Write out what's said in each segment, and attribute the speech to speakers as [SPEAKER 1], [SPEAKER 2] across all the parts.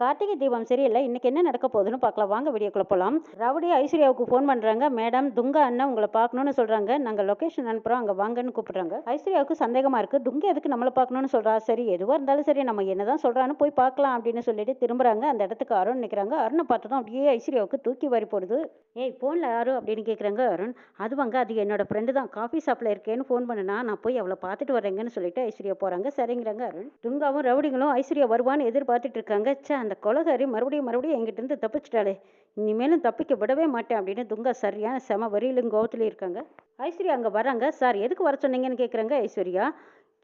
[SPEAKER 1] கார்த்திகை தீபம் சரியில்லை. இன்னைக்கு என்ன நடக்க போகுதுன்னு பார்க்கலாம். வாங்க வீடியோக்குள்ள போகலாம் ரவுடி ஐஸ்வர்யாவுக்கு ஃபோன் பண்ணுறாங்க மேடம் துங்கா அண்ணன் உங்களை பார்க்கணும்னு சொல்கிறாங்க நாங்கள் லொக்கேஷன் அனுப்புகிறோம் அங்கே வாங்கன்னு கூப்பிட்றாங்க. ஐஸ்வர்யாவுக்கு சந்தேகமாக இருக்குது துங்கா எதுக்கு நம்மளை பார்க்கணும்னு சொல்கிறா சரி எதுவாக இருந்தாலும் சரி நம்ம என்னதான் சொல்கிறான்னு போய் பார்க்கலாம் அப்படின்னு சொல்லிட்டு திரும்புறாங்க. அந்த இடத்துக்கு அருண் நிற்கிறாங்க அருணை பார்த்ததும் அப்படியே ஐஸ்வர்யாவுக்கு தூக்கி வரி போடுது. ஏய் ஃபோனில் யாரு அப்படின்னு கேட்குறாங்க அருண். அதுவாங்க அது என்னோட ஃப்ரெண்டு தான். காஃபி ஷாப்பில் இருக்கேன்னு ஃபோன் பண்ணுனா நான் போய் அவளை பார்த்துட்டு வரேங்கன்னு சொல்லிட்டு ஐஸ்வர்யா போகிறாங்க சரிங்கிறாங்க அருண். துங்காவும் ரவுடிங்களும் ஐஸ்வர்யா வருவான்னு எதிர்பார்த்துட்டு இருக்காங்க. சே அந்த கொலகாரி மறுபடியும் மறுபடியும் எங்கிட்ட இருந்து தப்பிச்சிட்டாளே. இனிமேலும் தப்பிக்க விடவே மாட்டேன் அப்படின்னு துங்கா சரியான செம வரியிலும் கோவத்துலையும் இருக்காங்க. ஐஸ்வர்யா அங்கே வராங்க சார் எதுக்கு வர சொன்னீங்கன்னு கேட்குறாங்க ஐஸ்வர்யா.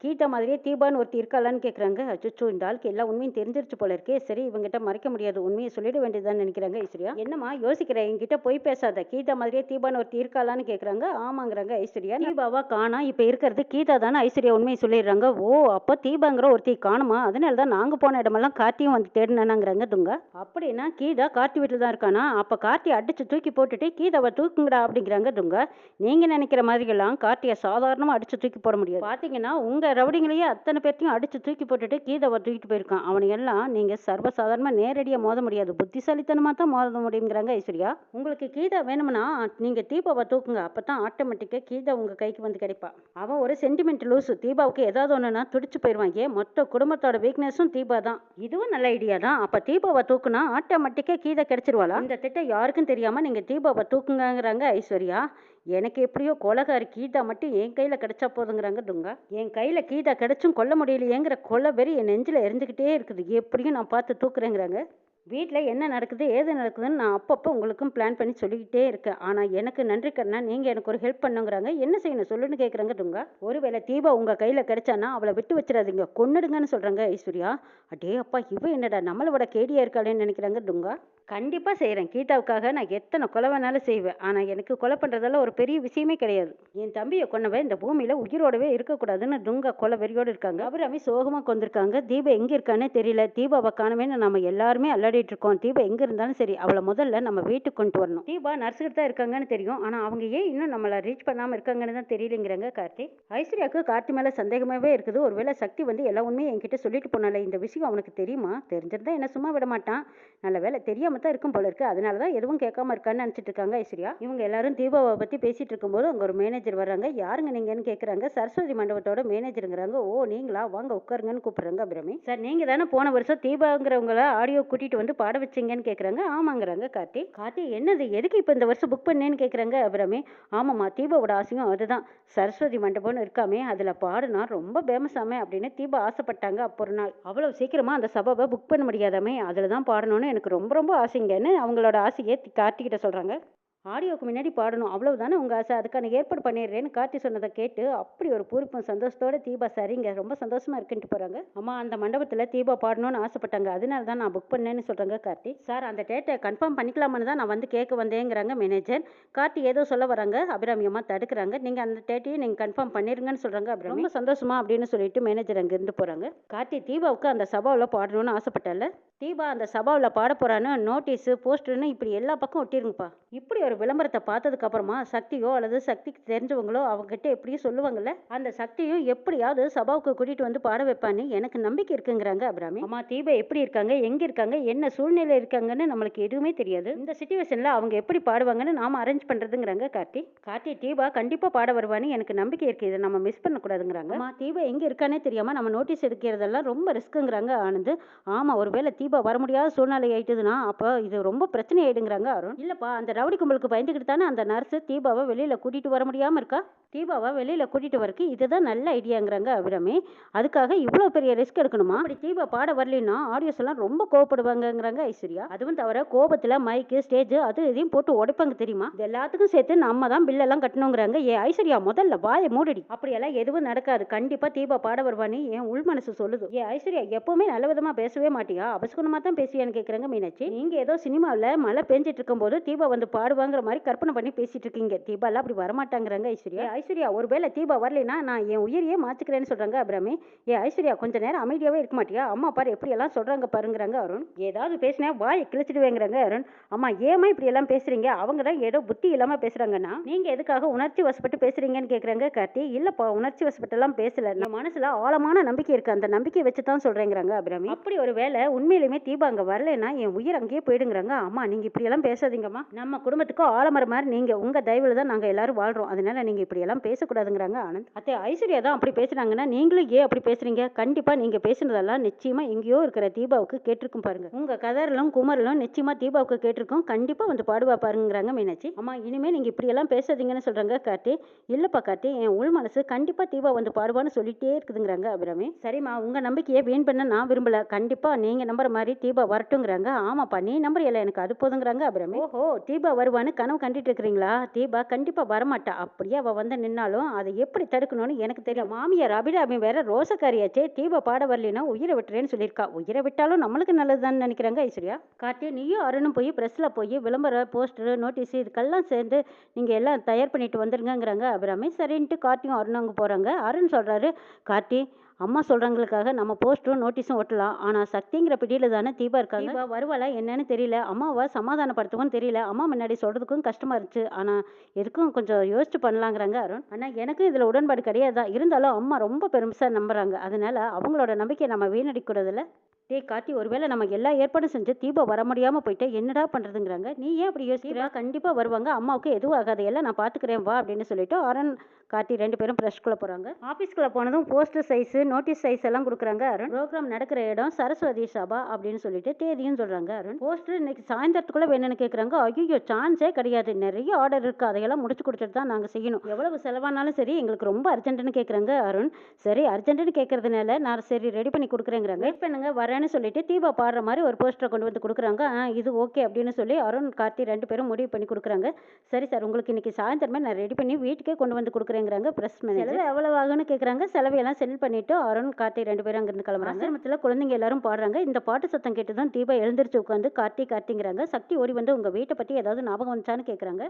[SPEAKER 1] கீதா மாதிரியே தீபான்னு ஒருத்தி இருக்காளான்னு கேட்குறாங்க அச்சோ இந்த ஆளுக்கு எல்லா உண்மையும் தெரிஞ்சிருச்சு போல இருக்கே. சரி இவங்ககிட்ட மறைக்க முடியாது. உண்மையை சொல்லிட வேண்டியதுதான் நினைக்கிறாங்க ஐஸ்வர்யா. என்னம்மா யோசிக்கிறேன் என்கிட்ட போய் பேசாத. கீதா மாதிரியே தீபான்னு ஒருத்தி இருக்காளான்னு கேட்குறாங்க ஆமாங்கிறாங்க ஐஸ்வர்யா. தீபாவா காணா? இப்போ இருக்கிறது கீதா தானே ஐஸ்வர்யா உண்மையை சொல்லிடுறாங்க. ஓ அப்போ தீபாங்கிற ஒருத்தி காணுமா? அதனால தான் நாங்கள் போன இடமெல்லாம் கார்த்தியும் வந்து தேடினாங்கிறாங்க துங்கா. அப்படின்னா கீதா கார்த்தி வீட்டில் தான் இருக்கானா? அப்போ கார்த்தி அடிச்சு தூக்கி போட்டுட்டு கீதாவை தூக்குங்கடா அப்படிங்கிறாங்க துங்கா. நீங்கள் நினைக்கிற மாதிரிலாம் கார்த்தியை சாதாரணமாக அடிச்சு தூக்கி போட முடியாது. பார்த்தீங்கன்னா உங்கள் ரவுடிங்களையே அத்தனை பேர்த்தையும் அடித்து தூக்கி போட்டுட்டு கீதாவை தூக்கிட்டு போயிருக்கான். அவனையெல்லாம் நீங்கள் சர்வசாதாரணமாக நேரடியாக மோத முடியாது. புத்திசாலித்தனமாக தான் மோத முடியுங்கிறாங்க ஐஸ்வர்யா. உங்களுக்கு கீதை வேணும்னா நீங்கள் தீபாவை தூக்குங்க. அப்போ தான் ஆட்டோமேட்டிக்காக கீதை உங்கள் கைக்கு வந்து கிடைப்பா. அவன் ஒரு சென்டிமெண்ட் லூஸு தீபாவுக்கு ஏதாவது ஒன்றுனா துடிச்சு போயிடுவான் ஏன்? மொத்த குடும்பத்தோட வீக்னஸும் தீபா தான். இதுவும் நல்ல ஐடியா தான். அப்போ தீபாவை தூக்குனா ஆட்டோமேட்டிக்காக கீதை கிடைச்சிருவாளா? இந்த திட்டம் யாருக்கும் தெரியாமல் நீங்கள் தீபாவை தூக்குங்கிறாங்க ஐஸ்வர்யா. எனக்கு எப்படியோ கொலகாரி கீதா மட்டும் என் கையில் கிடச்சா போதுங்கிறாங்க துங்கா என் கையில் கீதா கிடைச்சும் கொல்ல முடியலையேங்கிற கொலை வெறி என் நெஞ்சில் எரிஞ்சுக்கிட்டே இருக்குது. எப்படியும் நான் பார்த்து தூக்குறேங்கிறாங்க. வீட்டில் என்ன நடக்குது ஏது நடக்குதுன்னு நான் அப்பப்போ உங்களுக்கும் பிளான் பண்ணி சொல்லிக்கிட்டே இருக்கேன். ஆனால் எனக்கு நன்றி கண்ணா நீங்கள் எனக்கு ஒரு ஹெல்ப் பண்ணுங்கிறாங்க. என்ன செய்யணும் சொல்லுன்னு கேட்குறாங்க துங்கா ஒருவேளை தீபா உங்கள் கையில் கிடைச்சானா அவளை விட்டு வச்சிடாதீங்க. கொன்னுடுங்கன்னு சொல்கிறாங்க ஐஸ்வர்யா. அடே அப்பா இவ என்னடா நம்மளை விட கேடியா இருக்காளேன்னு நினைக்கிறாங்க துங்கா கண்டிப்பாக செய்கிறேன் கீதாவுக்காக நான் எத்தனை கொலை வேணாலும் செய்வேன். ஆனால் எனக்கு கொலை பண்ணுறதெல்லாம் ஒரு பெரிய விஷயமே கிடையாது. என் தம்பியை கொண்டவன் இந்த பூமியில் உயிரோடவே இருக்கக்கூடாதுன்னு துங்கா கொலை வெறியோடு இருக்காங்க அபிராமி சோகமாக கொண்டிருக்காங்க தீபா எங்கே இருக்கானே தெரியல. தீபாவை காணவேன்னு நம்ம எல்லாருமே அல்லாடிட்டு இருக்கோம். தீபா எங்கே இருந்தாலும் சரி அவளை முதல்ல நம்ம வீட்டுக்கு கொண்டு வரணும். தீபா நர்ஸுக்கு தான் இருக்காங்கன்னு தெரியும். ஆனால் அவங்க ஏன் இன்னும் நம்மளை ரீச் பண்ணாமல் இருக்காங்கன்னு தான் தெரியலங்கிறாங்க கார்த்தி. ஐஸ்வர்யாவுக்கு கார்த்தி மேலே சந்தேகமாகவே இருக்குது. ஒருவேளை சக்தி வந்து எல்லா உண்மையும் என்கிட்ட சொல்லிட்டு போனால இந்த விஷயம் அவனுக்கு தெரியுமா? தெரிஞ்சிருந்தா என்ன சும்மா விட மாட்டான். நல்ல வேலை தெரியாம தான் இருக்கும் போல இருக்கு. அதனால தான் எதுவும் கேட்காம இருக்கான்னு நினச்சிட்டு இருக்காங்க ஐஸ்வர்யா. இவங்க எல்லாரும் தீபாவை பற்றி பேசிட்டு இருக்கும்போது அங்கே ஒரு மேனேஜர் வர்றாங்க. யாருங்க நீங்கன்னு கேட்குறாங்க சரஸ்வதி மண்டபத்தோட மேனேஜருங்கிறாங்க ஓ நீங்களா? வாங்க உட்காருங்கன்னு கூப்பிடுறாங்க அபிராமி. சார் நீங்கள் தானே போன வருஷம் தீபாங்கிறவங்கள ஆடியோ கூட்டிட்டு வந்து பாட வச்சீங்கன்னு கேட்குறாங்க ஆமாங்கிறாங்க கார்த்தி. கார்த்தி என்னது? எதுக்கு இப்போ இந்த வருஷம் புக் பண்ணேன்னு கேட்குறாங்க அபிராமி? ஆமாம்மா தீபாவோட ஆசையும் அதுதான். சரஸ்வதி மண்டபம்னு இருக்காமே அதில் பாடுனா ரொம்ப பேமஸாமே அப்படின்னு தீபா ஆசைப்பட்டாங்க அப்போ ஒரு நாள். அவ்வளோ சீக்கிரமாக அந்த சபாவை புக் பண்ண முடியாதாமே? அதில் தான் பாடணும்னு எனக்கு ரொம்ப ரொம்ப ஆசைங்கன்னு அவங்களோட ஆசையை தி- கார்த்திகிட்ட சொல்கிறாங்க ஆடியோக்கு முன்னாடி பாடணும். அவ்வளவுதானே உங்கள் ஆசை? அதுக்கான ஏற்பாடு பண்ணிடுறேன்னு கார்த்தி சொன்னதை கேட்டு அப்படி ஒரு பூரிப்பும் சந்தோஷத்தோட தீபா சரிங்க ரொம்ப சந்தோஷமா இருக்குன்ட்டு போகிறாங்க அம்மா அந்த மண்டபத்தில் தீபா பாடணும்னு ஆசைப்பட்டாங்க. அதனால தான் நான் புக் பண்ணேன்னு சொல்கிறாங்க கார்த்தி. சார் அந்த டேட்டை கன்ஃபார்ம் பண்ணிக்கலாமான்னு தான் நான் வந்து கேட்க வந்தேங்கிறாங்க மேனேஜர் கார்த்தி ஏதோ சொல்ல வராங்க. அபிராமியம்மா தடுக்கிறாங்க. நீங்கள் அந்த டேட்டையும் நீங்கள் கன்ஃபார்ம் பண்ணிருங்கன்னு சொல்கிறாங்க அபிராமி. ரொம்ப சந்தோஷமா அப்படின்னு சொல்லிட்டு மேனேஜர் அங்கேருந்து போகிறாங்க கார்த்தி தீபாவுக்கு அந்த சபாவில் பாடணும்னு ஆசைப்பட்டால தீபா அந்த சபாவில் பாட போகிறான்னு நோட்டீஸு போஸ்டர்னு இப்படி எல்லா பக்கம் ஒட்டிருங்கப்பா. இப்படி ஒரு விளம்பரத்தை பார்த்ததுக்கு அப்புறமா சக்தியோ அல்லது சக்திக்கு தெரிஞ்சவங்களோ அவங்ககிட்ட எப்படியும் சொல்லுவாங்கல்ல அந்த சக்தியும் எப்படியாவது சபாவுக்கு கூட்டிட்டு வந்து பாட வைப்பான்னு எனக்கு நம்பிக்கை இருக்குங்கிறாங்க அபிராமி. அம்மா தீபா எப்படி இருக்காங்க? எங்க இருக்காங்க? என்ன சூழ்நிலை இருக்காங்கன்னு நம்மளுக்கு எதுவுமே தெரியாது. இந்த சுச்சுவேஷன்ல அவங்க எப்படி பாடுவாங்கன்னு நாம அரேஞ்ச் பண்றதுங்கிறாங்க கார்த்தி. கார்த்தி தீபா கண்டிப்பா பாட வருவான்னு எனக்கு நம்பிக்கை இருக்கு. இதை நம்ம மிஸ் பண்ணக்கூடாதுங்கிறாங்க. அம்மா தீபா எங்க இருக்கானே தெரியாம நம்ம நோட்டீஸ் எடுக்கிறதெல்லாம் ரொம்ப ரிஸ்க்குங்கிறாங்க ஆனந்த். ஆமா ஒருவேளை தீபா வர முடியாத சூழ்நிலை ஆயிட்டுதுன்னா அப்போ இது ரொம்ப பிரச்சனை ஆயிடுங்கிறாங்க அருண். இல்லப்பா அந்த ரவுடி கும்பலுக்கு பயந்துக்கிட்டு தானே அந்த நர்ஸு தீபாவை வெளியில கூட்டிட்டு வர முடியாம இருக்கா? தீபாவை வெளியில் கூட்டிகிட்டு வரக்கு இதுதான் நல்ல ஐடியாங்கிறாங்க அபிராமி. அதுக்காக இவ்வளோ பெரிய ரிஸ்க் எடுக்கணுமா? அப்படி தீபா பாட வரலைன்னா ஆடியோஸ் எல்லாம் ரொம்ப கோவப்படுவாங்கங்கிறாங்க ஐஸ்வர்யா. அதுவும் தவிர கோபத்தில் மைக்கு ஸ்டேஜ் அது இதையும் போட்டு உடைப்பாங்க தெரியுமா? இது எல்லாத்துக்கும் சேர்த்து நம்ம தான் பில்லெல்லாம் கட்டணுங்கிறாங்க. ஏ ஐஸ்வர்யா முதல்ல வாயை மூடடி. அப்படியெல்லாம் எதுவும் நடக்காது. கண்டிப்பாக தீபா பாட வருவான்னு என் உள் மனசு சொல்லுது. ஏ ஐஸ்வர்யா எப்பவுமே நல்ல விதமாக பேசவே மாட்டியா? அபசகுணமாக தான் பேசுவியான்னு கேட்குறாங்க மீனாட்சி. நீங்கள் ஏதோ சினிமாவில் மழை பெஞ்சிட்டு இருக்கும்போது தீபா வந்து பாடுவாங்கிற மாதிரி கற்பனை பண்ணி பேசிட்டு இருக்கீங்க. தீபாலாம் அப்படி வரமாட்டாங்கிறாங்க ஐஸ்வர்யா. ஐஸ்வர்யா ஒருவேளை தீபா வரலைன்னா நான் என் உயிரையே மாற்றிக்கிறேன்னு சொல்கிறாங்க அபிராமி. ஏ ஐஸ்வர்யா கொஞ்ச நேரம் அமைதியாகவே இருக்க மாட்டியா? அம்மா பாரு எப்படியெல்லாம் சொல்கிறாங்க பாருங்கிறாங்க அருண். ஏதாவது பேசினா வாயை கிழிச்சிடுவேங்கிறாங்க அருண். அம்மா ஏமா இப்படி எல்லாம் அவங்க தான் ஏதோ புத்தி இல்லாமல் பேசுகிறாங்கன்னா நீங்கள் எதுக்காக உணர்ச்சி வசப்பட்டு பேசுகிறீங்கன்னு கேட்குறாங்க கார்த்தி. இல்லைப்பா உணர்ச்சி வசப்பட்டெல்லாம் பேசல. நம்ம மனசில் ஆழமான நம்பிக்கை இருக்குது அந்த நம்பிக்கையை வச்சு தான் சொல்கிறேங்கிறாங்க அபிராமி. அப்படி ஒரு வேளை உண்மையிலுமே தீபா அங்கே வரலைன்னா என் உயிர் அங்கேயே போயிடுங்கிறாங்க. அம்மா நீங்கள் இப்படியெல்லாம் பேசாதீங்கம்மா. நம்ம குடும்பத்துக்கு ஆலமரம் மாதிரி நீங்கள் உங்கள் தயவில் தான் நாங்கள் எல்லாரும் வாழ்கிறோம் அதனால நீங்கள் இப்படியெல்லாம் பேசக்கூடாதுங்கிறாங்க. ஆனந்த் அத்தை ஐஸ்வர்யா தான் அப்படி பேசுனாங்கன்னா நீங்களும் ஏன் அப்படி பேசுறீங்க? கண்டிப்பாக நீங்கள் பேசுனதெல்லாம் நிச்சயமாக எங்கேயோ இருக்கிற தீபாவுக்கு கேட்டிருக்கும் பாருங்க. உங்கள் கதறலும் குமரலும் நிச்சயமாக தீபாவுக்கு கேட்டிருக்கும். கண்டிப்பாக வந்து பாடுவா பாருங்கிறாங்க மீனாட்சி. அம்மா இனிமேல் நீங்கள் இப்படியெல்லாம் பேசாதீங்கன்னு சொல்கிறாங்க கார்த்தி. இல்லைப்பா கார்த்தி என் உள் மனசு கண்டிப்பாக தீபா வந்து பாடுவான்னு சொல்லிட்டே இருக்குதுங்கிறாங்க அபிராமி. சரிம்மா உங்கள் நம்பிக்கையை வீண் பண்ண நான் விரும்பல. கண்டிப்பாக நீங்கள் நம்புற மாதிரி தீபா வரட்டுங்கிறாங்க. ஆமாப்பா நீ நம்புறியல எனக்கு அது போதுங்கிறாங்க அபிராமி. ஓஹோ தீபா வருவான்னு கனவு கண்டுட்டு இருக்கிறீங்களா? தீபா கண்டிப்பாக வரமாட்டா. அப்படியே அவள் வந்து நின்னாலும் அதை எப்படி தடுக்கணும்னு எனக்கு தெரியும் மாமியார் அபிராமி வேற ரோசக்காரியாச்சே தீபா பாட வரலைன்னா உயிரை விட்டுறேன்னு சொல்லியிருக்கா. உயிரை விட்டாலும் நம்மளுக்கு நல்லதுதான்னு நினைக்கிறாங்க ஐஸ்வர்யா. காட்டி நீயும் அருணும் போய் ப்ரெஸ்ஸில் போய் விளம்பர போஸ்டர் நோட்டீஸ் இதுக்கெல்லாம் சேர்ந்து நீங்கள் எல்லாம் தயார் பண்ணிட்டு வந்துருங்கிறாங்க அபிராமி. சரின்ட்டு கார்த்தியும் அருணும் அங்கே போகிறாங்க அருண் சொல்கிறாரு கார்த்தி அம்மா சொல்கிறவங்களுக்காக நம்ம போஸ்ட்டும் நோட்டீஸும் ஒட்டலாம். ஆனால் சக்திங்கிற பிடியில் தானே தீபா இருக்காங்க? தீபா வருவாளா என்னன்னு தெரியல. அம்மாவை சமாதானப்படுத்தவும் தெரியல. அம்மா முன்னாடி சொல்கிறதுக்கும் கஷ்டமாக இருந்துச்சு. ஆனால் எதுக்கும் கொஞ்சம் யோசிச்சு பண்ணலாங்கிறாங்க அருண். ஆனால் எனக்கு இதில் உடன்பாடு கிடையாது? தான் இருந்தாலும் அம்மா ரொம்ப பெருமைசாக நம்புகிறாங்க அதனால அவங்களோட நம்பிக்கையை நம்ம வீணடிக்கிறதில்ல. டே காட்டி ஒருவேளை நம்ம எல்லா ஏற்பாடும் செஞ்சு தீபா வர முடியாமல் போயிட்டு என்னடா பண்ணுறதுங்கிறாங்க நீ ஏன் அப்படி யோசிக்கிறா? கண்டிப்பாக வருவாங்க. அம்மாவுக்கு எதுவும் ஆகாது. எல்லாம் நான் பார்த்துக்கிறேன் வா அப்படின்னு சொல்லிட்டு அரண் கார்த்தி ரெண்டு பேரும் ப்ரெஷ்குள்ளே போகிறாங்க ஆஃபீஸ்க்குள்ளே போனதும் போஸ்டர் சைஸு நோட்டீஸ் சைஸ் எல்லாம் கொடுக்குறாங்க அருண். ப்ரோக்ராம் நடக்கிற இடம் சரஸ்வதி சபா அப்படின்னு சொல்லிட்டு தேதியும் சொல்கிறாங்க அருண். போஸ்டர் இன்னைக்கு சாயந்தரத்துக்குள்ளே வேணும்னு கேட்குறாங்க ஐயோ சான்ஸே கிடையாது. நிறைய ஆர்டர் இருக்குது அதையெல்லாம் முடிச்சு கொடுத்துட்டு தான் நாங்கள் செய்யணும். எவ்வளவு செலவானாலும் சரி எங்களுக்கு ரொம்ப அர்ஜென்ட்டுன்னு கேட்குறாங்க அருண். சரி அர்ஜென்ட்டுன்னு கேட்கறதுனால நான் சரி ரெடி பண்ணி கொடுக்குறேங்கிறாங்க. வெயிட் பண்ணுங்க வரேன்னு சொல்லிட்டு தீபா பாடுற மாதிரி ஒரு போஸ்டரை கொண்டு வந்து கொடுக்குறாங்க. ஆ இது ஓகே அப்படின்னு சொல்லி அருண் கார்த்தி ரெண்டு பேரும் முடிவு பண்ணி கொடுக்குறாங்க. சரி சார் உங்களுக்கு இன்னைக்கு சாயந்தரமே நான் ரெடி பண்ணி வீட்டுக்கே கொண்டு வந்து கொடுக்குறேங்கிறாங்க ப்ரெஸ் மேனேஜர் செலவு எவ்வளவு ஆகும்னு கேட்குறாங்க செலவையெல்லாம் செல் பண்ணிட்டு அருண் கார்த்தி ரெண்டு பேரும் அங்கிருந்து கிளம்புறாங்க. ஆசிரமத்தில் குழந்தைங்க எல்லாரும் பாடுறாங்க. இந்த பாட்டு சத்தம் கேட்டு தான் தீபா எழுந்திரிச்சு உட்காந்து கார்த்தி கார்த்திங்கிறாங்க. சக்தி ஓடி வந்து உங்க வீட்டை பற்றி ஏதாவது ஞாபகம் வந்துச்சான்னு கேட்குறாங்க